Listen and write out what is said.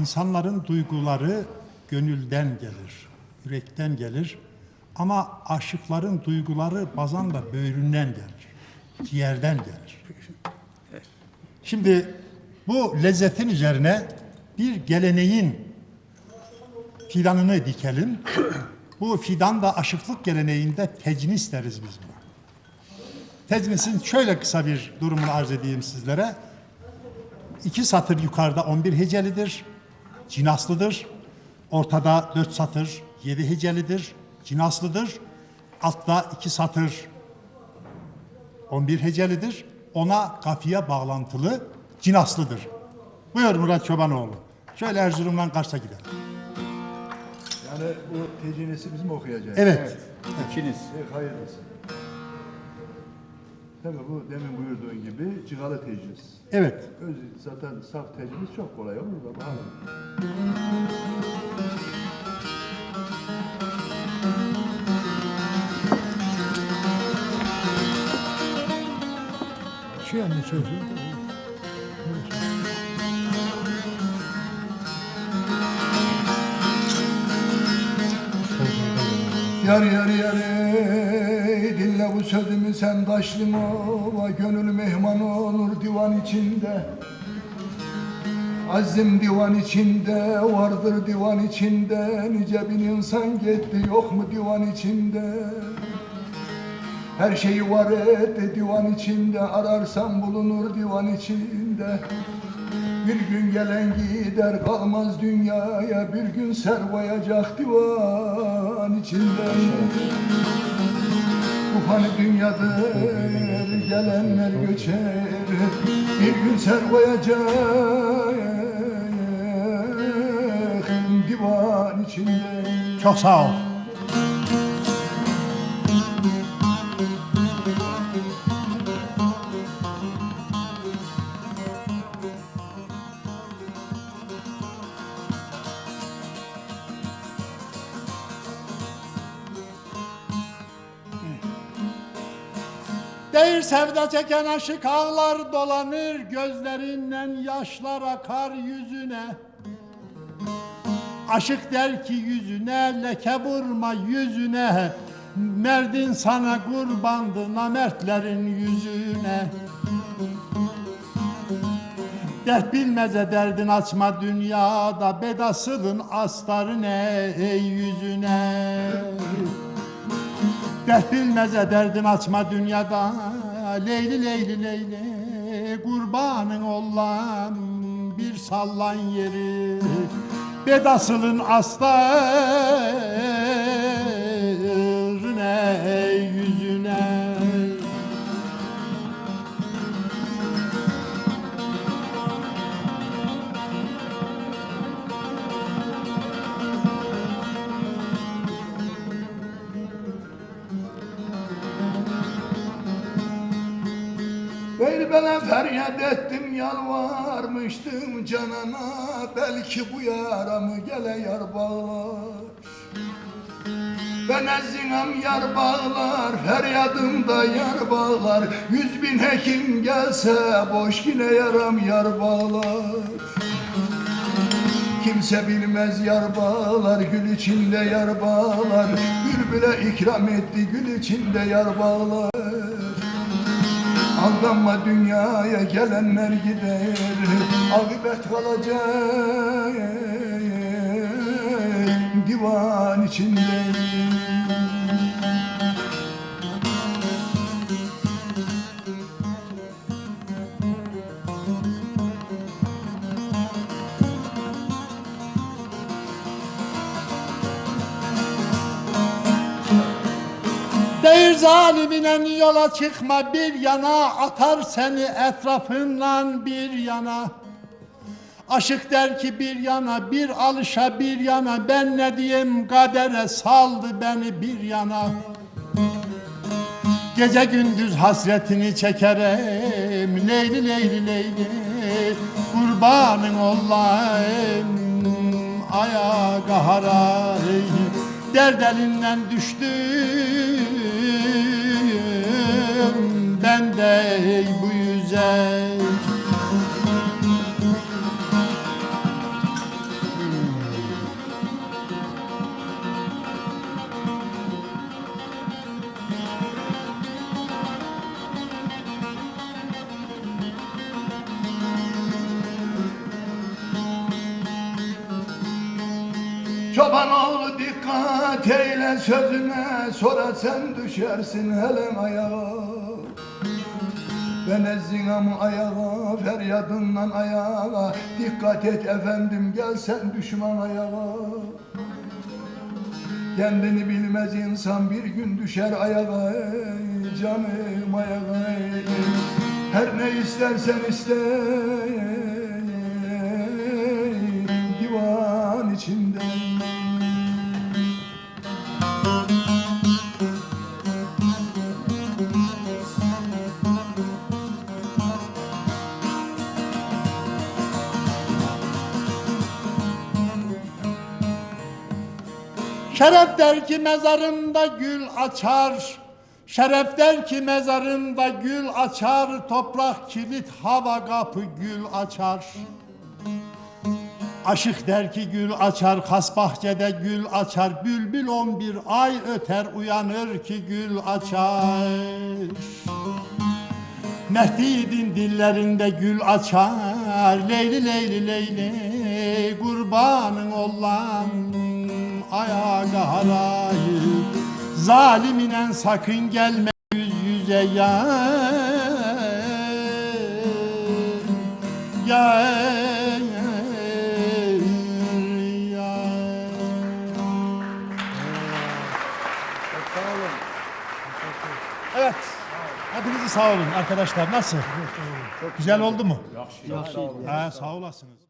insanların duyguları gönülden gelir, yürekten gelir. Ama aşıkların duyguları bazen de böğründen gelir, ciğerden gelir. Şimdi bu lezzetin üzerine bir geleneğin fidanını dikelim. Bu fidan da aşıklık geleneğinde tecnis deriz biz buna. Tecnisin şöyle kısa bir durumunu arz edeyim sizlere. İki satır yukarıda 11 hecelidir, cinaslıdır. Ortada dört satır 7 hecelidir, cinaslıdır. Altta iki satır 11 hecelidir. Ona kafiye bağlantılı cinaslıdır. Buyur Murat Çobanoğlu. Şöyle Erzurum'dan Kars'a gidelim. Yani bu tecinesi bizim okuyacağız. Evet. İkiniz. Evet, hayırlısı. Tabii bu demin buyurduğun gibi cıgalı tecnis. Evet. Öz, zaten saf tecnis çok kolay olur da bakalım. Şey anne sözü. Yar yar yar dinle bu sözümü sen taşlım ova Gönül mehman olur divan içinde. Azim divan içinde vardır divan içinde Nice bin insan gitti yok mu divan içinde? Her şeyi var et divan içinde Ararsan bulunur divan içinde bir gün gelen gider kalmaz dünyaya Bir gün servayacak divan içinde Bu fani dünyadır gelenler göçer Bir gün servayacak divan içinde Çok sağ ol. Değil sevda çeken aşık ağlar dolanır Gözlerinden yaşlar akar yüzüne. Aşık der ki yüzüne leke vurma yüzüne. Merdin sana kurbandı namertlerin yüzüne. Dert bilmeze derdin açma dünyada Bedasılın astarı ne ey yüzüne Dert bilmeze derdin açma dünyada Leyli leyli leyli kurbanın olan bir sallan yeri. Bedasılın astarına Ver bana feryat ettim yalvarmıştım canana Belki bu yaramı gele yar bağlar. Ben ezinem yar bağlar Feryadımda yar bağlar. Yüz bin hekim gelse Boş yine yaram yar bağlar. Kimse bilmez yar bağlar Gül içinde yar bağlar. Bülbüle ikram etti Gül içinde yar bağlar Aldanma dünyaya gelenler gider. Akıbet kalacak divan içinde zaliminen yola çıkma bir yana Atar seni etrafından bir yana. Aşık der ki bir yana bir alışa bir yana Ben ne diyeyim kadere saldı beni bir yana. Gece gündüz hasretini çekerim Leyli leyli leyli Kurbanın olayım Aya kahara Derd elinden düştüm Varım ben de bu yüze Çoban oğlu dikkat eyle sözüne Sonra sen düşersin helen ayağa. Ben ezzinamı ayağa Feryadından ayağa. Dikkat et efendim gel sen düşman ayağa. Kendini bilmez insan bir gün düşer ayağa. Ey Canım ayağa ey. Her ne istersen iste Divan içinde Şeref der ki mezarında gül açar. Şeref der ki mezarında gül açar. Toprak kilit hava kapı gül açar. Aşık der ki gül açar, kas bahçede gül açar. Bülbül on bir ay öter, uyanır ki gül açar. Mehdi'nin dillerinde gül açar Leyli leyli leyli Kurbanın olan ayağa harayı Zaliminen sakın gelme yüz yüze ya Ya ya Evet. Hepinizi sağ olun arkadaşlar. Nasıl? Güzel oldu mu? Yaxşı. Ha, sağ olasınız.